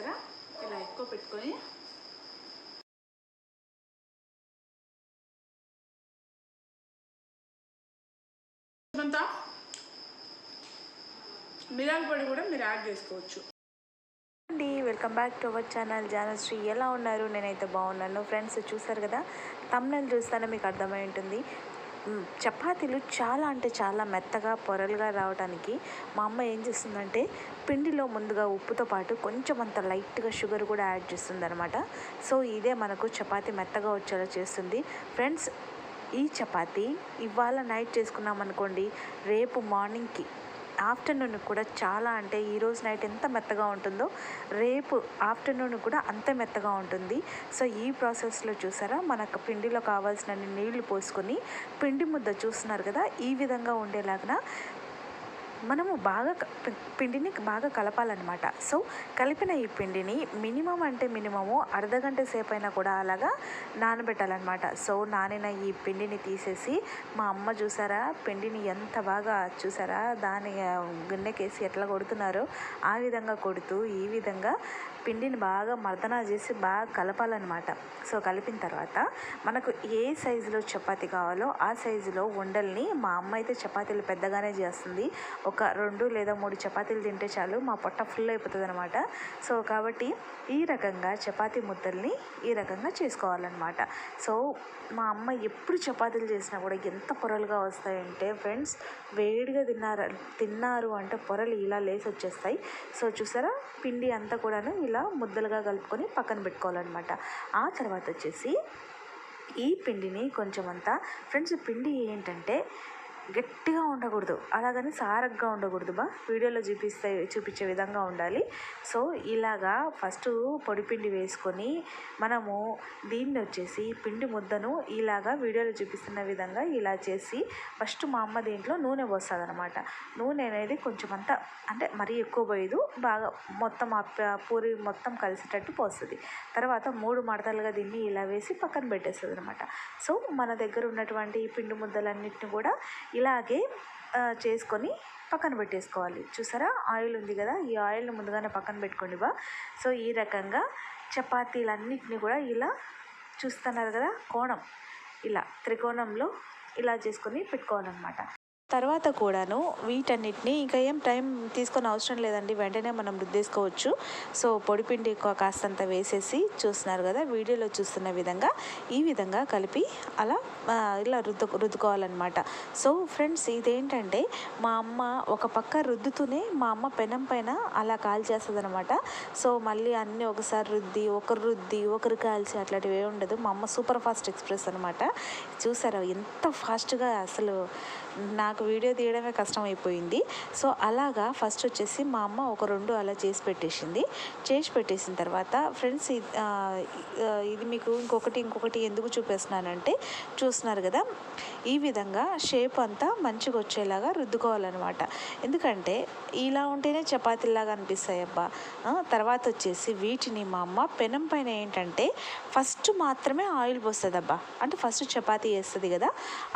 చూసారా ఇలా ఎక్కువ పెట్టుకొని. కొంత పొడి కూడా మీరు యాడ్ చేసుకోవచ్చు. అండి welcome back to our channel. Janasri ఎలా ఉన్నారు? నేనైతే బాగున్నాను. ఫ్రెండ్స్ చూసారు కదా? తమ్నెల్ చూస్తానే మీకు అర్థమై ఉంటుంది. చపాతీలు చాలా అంటే చాలా మెత్తగా పొరలుగా రావడానికి మా అమ్మ ఏం చేస్తుందంటే పిండిలో ముందుగా ఉప్పుతో పాటు కొంచెం అంత లైట్గా షుగర్ కూడా యాడ్ చేస్తుంది అనమాట సో ఇదే మనకు చపాతీ మెత్తగా వచ్చేలా చేస్తుంది. ఫ్రెండ్స్ ఈ చపాతీ ఇవాళ నైట్ చేసుకున్నాం అనుకోండి రేపు మార్నింగ్కి ఆఫ్టర్నూన్ కూడా చాలా అంటే ఈరోజు నైట్ ఎంత మెత్తగా ఉంటుందో రేపు ఆఫ్టర్నూన్ కూడా అంత మెత్తగా ఉంటుంది. సో ఈ ప్రాసెస్లో చూసారా? మనకు పిండిలో కావాల్సిన నీళ్ళు పోసుకొని పిండి ముద్ద చూస్తున్నారు కదా? ఈ విధంగా ఉండేలాగా మనము బాగా పిండిని బాగా కలపాలన్నమాట. సో కలిపిన ఈ పిండిని మినిమం అంటే మినిమము అర్ధ గంట సేపు అయినా కూడా అలాగా నానబెట్టాలన్నమాట. సో నానిన ఈ పిండిని తీసేసి మా అమ్మ చూసారా? పిండిని ఎంత బాగా చూసారా? దాని గిన్నెకేసి ఎట్లా కొడుతున్నారో ఆ విధంగా కొడుతూ ఈ విధంగా పిండిని బాగా మర్దన చేసి బాగా కలపాలన్నమాట. సో కలిపిన తర్వాత మనకు ఏ సైజులో చపాతి కావాలో ఆ సైజులో ఉండల్ని మా అమ్మ అయితే చపాతీలు పెద్దగానే చేస్తుంది. ఒక రెండు లేదా మూడు చపాతీలు తింటే చాలు మా పొట్ట ఫుల్ అయిపోతుంది అనమాట సో కాబట్టి ఈ రకంగా చపాతీ ముద్దల్ని ఈ రకంగా చేసుకోవాలన్నమాట. సో మా అమ్మ ఎప్పుడు చపాతీలు చేసినా కూడా ఎంత పొరలుగా వస్తాయంటే ఫ్రెండ్స్ వేడిగా తిన్నారు తిన్నారు అంటే పొరలు ఇలా లేసి వచ్చేస్తాయి. సో చూసారా? పిండి అంతా కూడాను ఇలా ముద్దలుగా కలుపుకొని పక్కన పెట్టుకోవాలన్నమాట. ఆ తర్వాత వచ్చేసి ఈ పిండిని కొంచెం అంతా ఫ్రెండ్స్ పిండి ఏంటంటే గట్టిగా ఉండకూడదు. అలాగని సారగ్గా ఉండకూడదు బా. వీడియోలో చూపిస్తే చూపించే విధంగా ఉండాలి. సో ఇలాగా ఫస్ట్ పొడిపిండి వేసుకొని మనము దీన్ని వచ్చేసి పిండి ముద్దను ఇలాగా వీడియోలో చూపిస్తున్న విధంగా ఇలా చేసి ఫస్ట్ మా అమ్మ దీంట్లో నూనె పోస్తుంది అనమాట నూనె అనేది కొంచెం అంతా అంటే మరీ ఎక్కువ పోయేదు. బాగా మొత్తం ఆ పూరి మొత్తం కలిసేటట్టు పోస్తుంది. తర్వాత మూడు మడతలుగా దీన్ని ఇలా వేసి పక్కన పెట్టేస్తుంది అనమాట సో మన దగ్గర ఉన్నటువంటి ఈ పిండి ముద్దలన్నిటిని కూడా ఇలాగే చేసుకొని పక్కన పెట్టేసుకోవాలి. చూసారా? ఆయిల్ ఉంది కదా? ఈ ఆయిల్ని ముందుగానే పక్కన పెట్టుకోండి బా. సో ఈ రకంగా చపాతీలన్నింటినీ కూడా ఇలా చూస్తున్నారు కదా? కోణం. ఇలా త్రికోణంలో ఇలా చేసుకొని పెట్టుకోవాలన్నమాట. తర్వాత కూడాను వీటన్నిటిని ఇంకా ఏం టైం తీసుకొని అవసరం లేదండి. వెంటనే మనం రుద్దేసుకోవచ్చు. సో పొడిపిండి ఎక్కువ కాస్తంత వేసేసి చూస్తున్నారు కదా వీడియోలో చూస్తున్న విధంగా ఈ విధంగా కలిపి అలా ఇలా రుద్దు రుద్దుకోవాలన్నమాట. సో ఫ్రెండ్స్ ఇదేంటంటే మా అమ్మ ఒక పక్క రుద్దుతూనే మా అమ్మ పెనం పైన అలా కాల్చేస్తుంది అనమాట సో మళ్ళీ అన్నీ ఒకసారి రుద్ది ఒకరు రుద్ది ఒకరు కాల్చి అట్లాంటివి ఏమి ఉండదు. మా అమ్మ సూపర్ ఫాస్ట్ ఎక్స్ప్రెస్ అనమాట చూసారా ఎంత ఫాస్ట్గా అసలు నాకు వీడియో తీయడమే కష్టం అయిపోయింది సో అలాగా ఫస్ట్ వచ్చేసి మా అమ్మ ఒక రెండు అలా చేసి పెట్టేసింది. చేసి పెట్టేసిన తర్వాత ఫ్రెండ్స్ ఇది ఇది మీకు ఇంకొకటి ఇంకొకటి ఎందుకు చూపిస్తున్నానంటే చూస్తున్నారు కదా ఈ విధంగా షేప్ అంతా మంచిగా వచ్చేలాగా రుద్దుకోవాలన్నమాట. ఎందుకంటే ఇలా ఉంటేనే చపాతీలాగా అనిపిస్తాయి అబ్బా. తర్వాత వచ్చేసి వీటిని మా అమ్మ పెనం పైన ఏంటంటే ఫస్ట్ మాత్రమే ఆయిల్ పోస్తుంది అబ్బా అంటే ఫస్ట్ చపాతీ వేస్తుంది కదా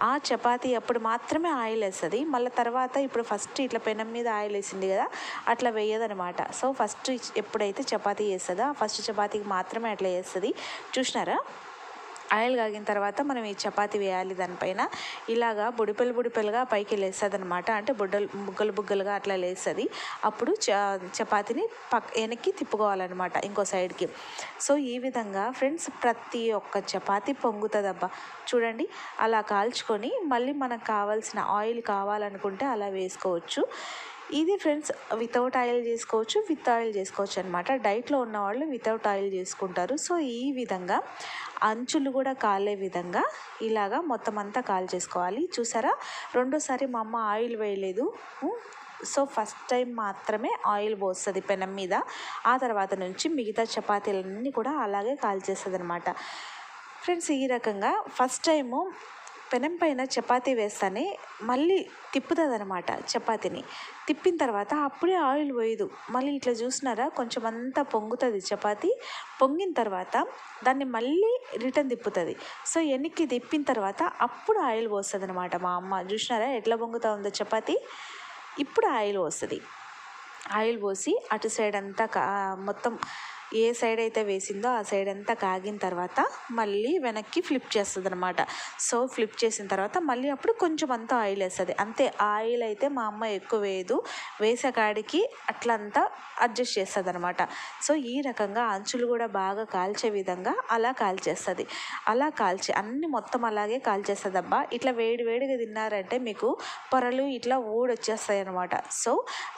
ఆ చపాతీ అప్పుడు మాత్రమే ఆయిల్ వేస్తుంది. మళ్ళీ తర్వాత ఇప్పుడు ఫస్ట్ ఇట్లా పెనం మీద ఆయిల్ వేసింది కదా అట్లా వేయదనమాట సో ఫస్ట్ ఎప్పుడైతే చపాతీ చేస్తుందో ఆ ఫస్ట్ చపాతీకి మాత్రమే అట్లా వేస్తుంది చూసినారా? ఆయిల్ కాగిన తర్వాత మనం ఈ చపాతి వేయాలి దానిపైన. ఇలాగా బుడిపెలు బుడిపెలుగా పైకి లేస్తుంది అనమాట అంటే బుడ్డలు బుగ్గలు బుగ్గలుగా అట్లా లేస్తుంది. అప్పుడు చ చపాతీని పక్ వెనక్కి తిప్పుకోవాలన్నమాట ఇంకో సైడ్కి. సో ఈ విధంగా ఫ్రెండ్స్ ప్రతి ఒక్క చపాతి పొంగుతుందబ్బా. చూడండి అలా కాల్చుకొని మళ్ళీ మనకు కావాల్సిన ఆయిల్ కావాలనుకుంటే అలా వేసుకోవచ్చు. ఇది ఫ్రెండ్స్ వితౌట్ ఆయిల్ చేసుకోవచ్చు విత్ ఆయిల్ చేసుకోవచ్చు అనమాట డైట్లో ఉన్న వాళ్ళు వితౌట్ ఆయిల్ చేసుకుంటారు. సో ఈ విధంగా అంచులు కూడా కాలే విధంగా ఇలాగా మొత్తం అంతా కాల్ చేసుకోవాలి. చూసారా? రెండోసారి మా అమ్మ ఆయిల్ వేయలేదు. సో ఫస్ట్ టైం మాత్రమే ఆయిల్ పోస్తుంది పెనం మీద. ఆ తర్వాత నుంచి మిగతా చపాతీలన్నీ కూడా అలాగే కాల్చేస్తుంది అనమాట ఫ్రెండ్స్ ఈ రకంగా ఫస్ట్ టైము పెనం పైన చపాతీ వేస్తానే మళ్ళీ తిప్పుతుంది అనమాట చపాతీని. తిప్పిన తర్వాత అప్పుడే ఆయిల్ పోయదు. మళ్ళీ ఇట్లా చూసినారా? కొంచెం అంతా పొంగుతుంది చపాతీ. పొంగిన తర్వాత దాన్ని మళ్ళీ రిటర్న్ తిప్పుతుంది. సో వెనక్కి తిప్పిన తర్వాత అప్పుడు ఆయిల్ పోస్తుంది అనమాట మా అమ్మ. చూసినారా? ఎట్లా పొంగుతా ఉందో చపాతీ? ఇప్పుడు ఆయిల్ పోస్తుంది. ఆయిల్ పోసి అటు సైడ్ అంతా మొత్తం ఏ సైడ్ అయితే వేసిందో ఆ సైడ్ అంతా కాగిన తర్వాత మళ్ళీ వెనక్కి ఫ్లిప్ చేస్తుంది అనమాట సో ఫ్లిప్ చేసిన తర్వాత మళ్ళీ అప్పుడు కొంచెం అంతా ఆయిల్ వేస్తుంది. అంతే ఆయిల్ అయితే మా అమ్మ ఎక్కువ వేయదు. వేసే కాడికి అట్లంతా అడ్జస్ట్ చేస్తుంది అనమాట సో ఈ రకంగా అంచులు కూడా బాగా కాల్చే విధంగా అలా కాల్చేస్తుంది. అలా కాల్చి అన్ని మొత్తం అలాగే కాల్చేస్తుంది అబ్బా ఇట్లా వేడి వేడిగా తిన్నారంటే మీకు పొరలు ఇట్లా ఊడొచ్చేస్తాయి అనమాట సో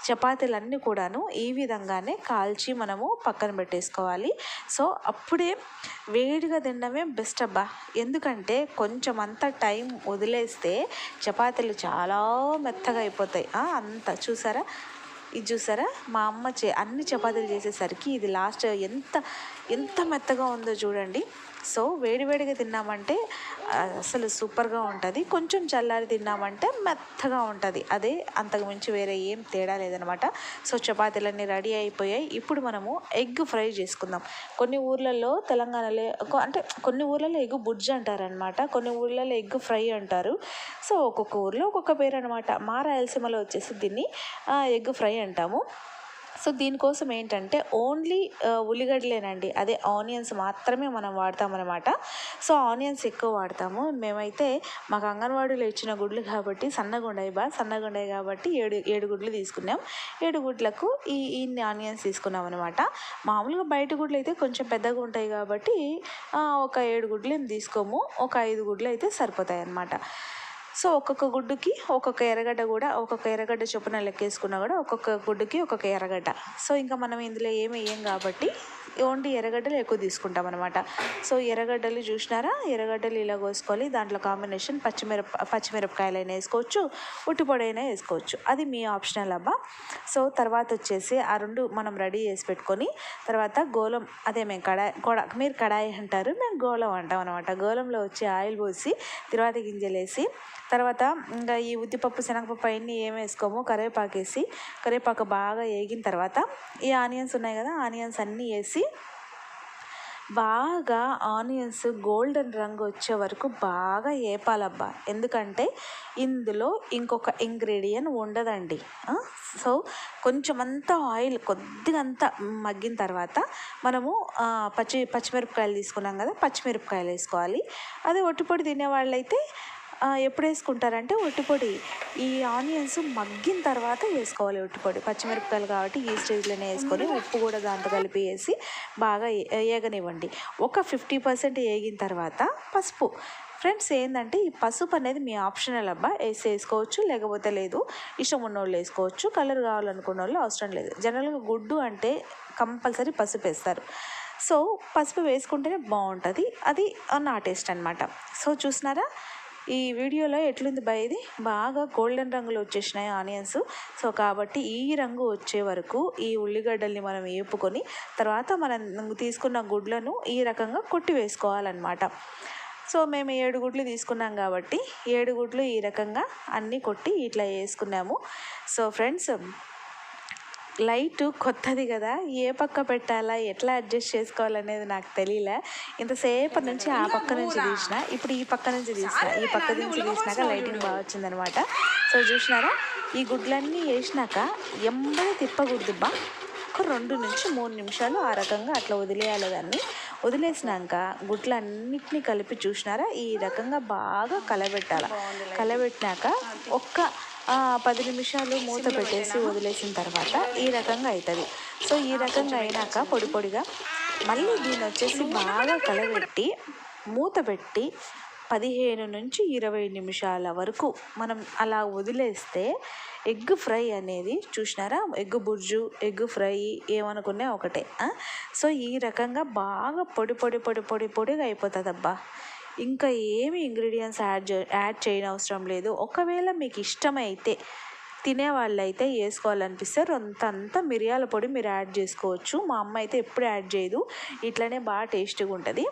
చపాతీలన్నీ కూడాను ఈ విధంగానే కాల్చి మనము పక్కన చేసుకోవాలి. సో అప్పుడే వేడిగా తినడమే బెస్ట్ అబ్బా. ఎందుకంటే కొంచెం అంత టైం వదిలేస్తే చపాతీలు చాలా మెత్తగా అయిపోతాయి. అంత చూసారా? ఇది చూసారా? మా అమ్మ చే అన్ని చపాతీలు చేసేసరికి ఇది లాస్ట్ ఎంత ఎంత మెత్తగా ఉందో చూడండి. సో వేడివేడిగా తిన్నామంటే అసలు సూపర్గా ఉంటుంది. కొంచెం చల్లారి తిన్నామంటే మెత్తగా ఉంటుంది. అదే అంతకు మించి వేరే ఏం తేడా లేదనమాట. సో చపాతీలన్నీ రెడీ అయిపోయాయి. ఇప్పుడు మనము ఎగ్ ఫ్రై చేసుకుందాం. కొన్ని ఊర్లలో తెలంగాణలో అంటే కొన్ని ఊర్లలో ఎగ్ బుడ్జ్ అంటారనమాట. కొన్ని ఊర్లలో ఎగ్ ఫ్రై అంటారు. సో ఒక్కొక్క ఊర్లో ఒక్కొక్క పేరు అనమాట మా రాయలసీమలో వచ్చేసి దీన్ని ఎగ్ ఫ్రై అంటాము. సో దీనికోసం ఏంటంటే ఓన్లీ ఉల్లిగడ్డలేనండి. అదే ఆనియన్స్ మాత్రమే మనం వాడతామన్నమాట. సో ఆనియన్స్ ఎక్కువ వాడతాము. మేమైతే మాకు అంగన్వాడీలో ఇచ్చిన గుడ్లు కాబట్టి సన్నగుండాయి బా సన్నగుండాయి కాబట్టి ఏడు ఏడు గుడ్లు తీసుకున్నాం. ఏడు గుడ్లకు ఈ ఇన్ని ఆనియన్స్ తీసుకున్నాం అనమాట మామూలుగా బయట గుడ్లు అయితే కొంచెం పెద్దగా ఉంటాయి కాబట్టి ఒక ఏడు గుడ్లు ఏం తీసుకోము. ఒక ఐదు గుడ్లు అయితే సరిపోతాయి అన్నమాట సో ఒక్కొక్క గుడ్డుకి ఒక్కొక్క ఎర్రగడ్డ కూడా ఒక్కొక్క ఎర్రగడ్డ చొప్పున లెక్కేసుకున్నా కూడా ఒక్కొక్క గుడ్డుకి ఒక్కొక్క ఎర్రగడ్డ. సో ఇంకా మనం ఇందులో ఏమి వేయం కాబట్టి ఓన్లీ ఎర్రగడ్డలు ఎక్కువ తీసుకుంటాం అనమాట సో ఎర్రగడ్డలు చూసినారా? ఎర్రగడ్డలు ఇలా కోసుకోవాలి దాంట్లో కాంబినేషన్ పచ్చిమిరప పచ్చిమిరపకాయలైనా వేసుకోవచ్చు ఉట్టిపొడైనా వేసుకోవచ్చు. అది మీ ఆప్షనల్ అబ్బా. సో తర్వాత వచ్చేసి ఆ రెండు మనం రెడీ చేసి పెట్టుకొని తర్వాత గోలం అదే మేము కడాయి కొడ మీరు కడాయి అంటారు మేము గోలం అంటాం అనమాట గోలంలో వచ్చి ఆయిల్ పోసి తర్వాత గింజలు వేసి తర్వాత ఇంకా ఈ ఉద్దిపప్పు శనగపప్పు అవన్నీ ఏమి వేసుకోము. కరివేపాకు వేసి కరివేపాకు బాగా వేగిన తర్వాత ఈ ఆనియన్స్ ఉన్నాయి కదా ఆనియన్స్ అన్నీ వేసి బాగా ఆనియన్స్ గోల్డెన్ రంగు వచ్చే వరకు బాగా వేపాలబ్బా ఎందుకంటే ఇందులో ఇంకొక ఇంగ్రీడియంట్ ఉండదండి. సో కొంచెం అంతా ఆయిల్ కొద్దిగా అంతా మగ్గిన తర్వాత మనము పచ్చి పచ్చిమిరపకాయలు తీసుకున్నాం కదా పచ్చిమిరపకాయలు వేసుకోవాలి. అదే ఒట్టిపొడి తినేవాళ్ళైతే ఎప్పుడు వేసుకుంటారంటే ఉట్టిపొడి ఈ ఆనియన్స్ మగ్గిన తర్వాత వేసుకోవాలి ఉట్టిపొడి పచ్చిమిరపకాయలు కాబట్టి ఈ స్టేజ్లోనే వేసుకొని ఉప్పు కూడా దాంతో కలిపి వేసి బాగా ఏగనివ్వండి. ఒక ఫిఫ్టీ పర్సెంట్ వేగిన తర్వాత పసుపు. ఫ్రెండ్స్ ఏంటంటే ఈ పసుపు అనేది మీ ఆప్షనల్ అబ్బా. వేసి వేసుకోవచ్చు లేకపోతే లేదు. ఇష్టం ఉన్నోళ్ళు వేసుకోవచ్చు. కలర్ కావాలనుకున్న వాళ్ళు అవసరం లేదు. జనరల్గా గుడ్డు అంటే కంపల్సరీ పసుపు వేస్తారు. సో పసుపు వేసుకుంటేనే బాగుంటుంది. అది నా టేస్ట్ అనమాట సో చూసినారా? ఈ వీడియోలో ఎట్లుంది బా ఇది? బాగా గోల్డెన్ రంగులో వచ్చేసినాయి ఆనియన్స్. సో కాబట్టి ఈ రంగు వచ్చే వరకు ఈ ఉల్లిగడ్డల్ని మనం వేపుకొని తర్వాత మనం తీసుకున్న గుడ్లను ఈ రకంగా కొట్టి వేసుకోవాలన్నమాట. సో మేము ఏడు గుడ్లు తీసుకున్నాం కాబట్టి ఏడు గుడ్లు ఈ రకంగా అన్నీ కొట్టి ఇట్లా వేసుకున్నాము. సో ఫ్రెండ్స్ లైట్ కొత్తది కదా ఏ పక్క పెట్టాలా ఎట్లా అడ్జస్ట్ చేసుకోవాలనేది నాకు తెలియలే. ఇంతసేపటి నుంచి ఆ పక్క నుంచి తీసిన ఇప్పుడు ఈ పక్క నుంచి తీసిన ఈ పక్క నుంచి తీసినాక లైటింగ్ బాగా వచ్చిందనమాట. సో చూసినారా ఈ గుడ్లన్నీ వేసినాక ఎంబడి తిప్పకూడదుబ్బా. ఒక రెండు నుంచి మూడు నిమిషాలు ఆ రకంగా అట్లా వదిలేయాలి దాన్ని. వదిలేసినాక గుడ్లన్నిటిని కలిపి చూసినారా ఈ రకంగా బాగా కలబెట్టాలి. కలబెట్టినాక ఒక్క పది నిమిషాలు మూత పెట్టేసి వదిలేసిన తర్వాత ఈ రకంగా అవుతుంది సో ఈ రకంగా అయినాక పొడి పొడిగా మళ్ళీ దీన్ని వచ్చేసి బాగా కలబెట్టి మూత పెట్టి పదిహేను నుంచి ఇరవై నిమిషాల వరకు మనం అలా వదిలేస్తే ఎగ్ ఫ్రై అనేది చూసినారా? ఎగ్ బుర్జు ఎగ్ ఫ్రై ఏమనుకున్నా ఒకటే? సో ఈ రకంగా బాగా పొడి పొడి పొడి పొడి పొడిగా అయిపోతుంది అబ్బా ఇంకా ఏమి ఇంగ్రీడియంట్స్ యాడ్ యాడ్ చేయని అవసరం లేదు. ఒకవేళ మీకు ఇష్టమైతే తినే వాళ్ళైతే వేసుకోవాలనిపిస్తే రొంత అంతా మిరియాల పొడి మీరు యాడ్ చేసుకోవచ్చు. మా అమ్మ అయితే ఎప్పుడు యాడ్ చేయదు. ఇట్లనే బాగా టేస్టీగా ఉంటుంది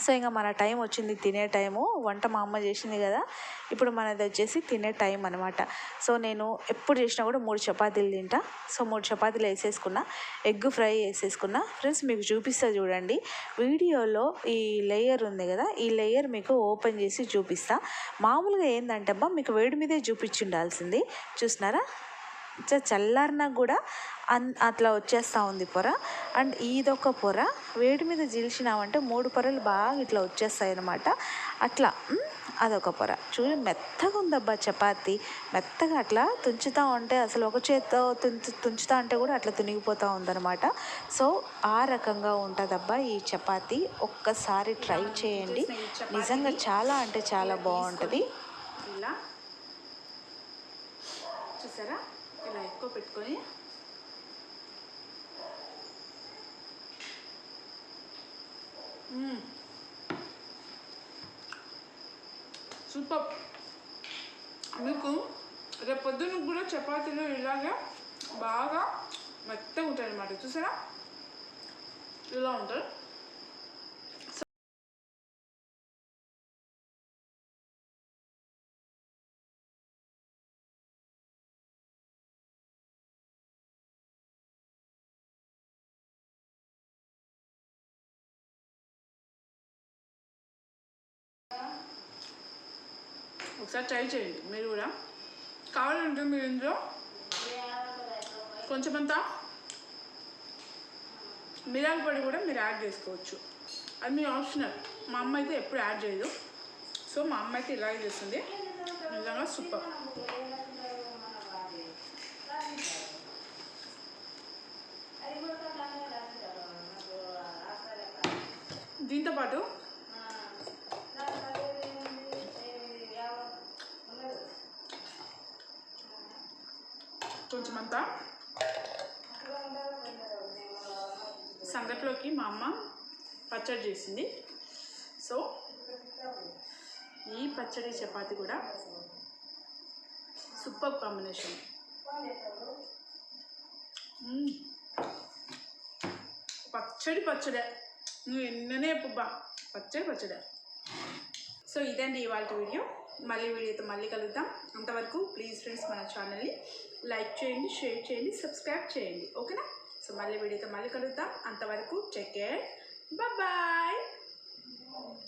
సో ఇంకా మన టైం వచ్చింది తినే టైము. వంట మా అమ్మ చేసింది కదా. ఇప్పుడు మనది వచ్చేసి తినే టైం అనమాట సో నేను ఎప్పుడు చేసినా కూడా మూడు చపాతీలు తింటా. సో మూడు చపాతీలు వేసేసుకున్నా. ఎగ్ ఫ్రై వేసేసుకున్నా. ఫ్రెండ్స్ మీకు చూపిస్తా చూడండి. వీడియోలో ఈ లేయర్ ఉంది కదా. ఈ లేయర్ మీకు ఓపెన్ చేసి చూపిస్తా. మామూలుగా ఏంటంటే అబ్బా మీకు వేడి మీదే చూపించి ఉండాల్సింది చూసినారా? చల్లారినా కూడా అన్ అట్లా వచ్చేస్తూ ఉంది పొర. అండ్ ఇదొక పొర. వేడి మీద జీల్చినామంటే మూడు పొరలు బాగా ఇట్లా వచ్చేస్తాయి అనమాట అట్లా అదొక పొర. చూడు మెత్తగా ఉందబ్బా చపాతి. మెత్తగా అట్లా తుంచుతూ ఉంటే అసలు ఒక చేత్తో తుంచు తుంచుతా ఉంటే కూడా అట్లా తునిగిపోతూ ఉందనమాట సో ఆ రకంగా ఉంటుందబ్బా ఈ చపాతి. ఒక్కసారి ట్రై చేయండి. నిజంగా చాలా అంటే చాలా బాగుంటుంది. ఇలా. చూసారా? ఇలా ఎక్కువ పెట్టుకొని సూపర్. మీకు రేపు పొద్దున్న కూడా చపాతీలు ఇలాగే బాగా మెత్తగా ఉంటాయి అన్నమాట చూసారా? ఇలా ఉంటారు ఒకసారి ట్రై చేయండి మీరు కూడా. కావాలంటే మీరు ఇందులో? కొంచెమంతా మిరియాల పొడి కూడా మీరు యాడ్ చేసుకోవచ్చు. అది మీ ఆప్షనల్. మా అమ్మ అయితే ఎప్పుడు యాడ్ చేయదు. సో మా అమ్మ అయితే ఇలాగే చేస్తుంది. నిజంగా సూపర్. దీంతో పాటు కొంచెమంతా సంగట్లోకి మా అమ్మ పచ్చడి చేసింది. సో ఈ పచ్చడి చపాతి కూడా సూపర్ కాంబినేషన్. పచ్చడి పచ్చడే. నువ్వు ఎన్ననే పుబ్బా పచ్చడి పచ్చడే. సో ఇదండి ఇవాళ వీడియో. మళ్ళీ వీడియోతో మళ్ళీ కలుద్దాం. అంతవరకు ప్లీజ్ ఫ్రెండ్స్ మన ఛానల్ని లైక్ చేయండి షేర్ చేయండి సబ్స్క్రైబ్ చేయండి. ఓకేనా సో మళ్ళీ వీడియోతో మళ్ళీ కలుద్దాం. అంతవరకు చెక్ బాయ్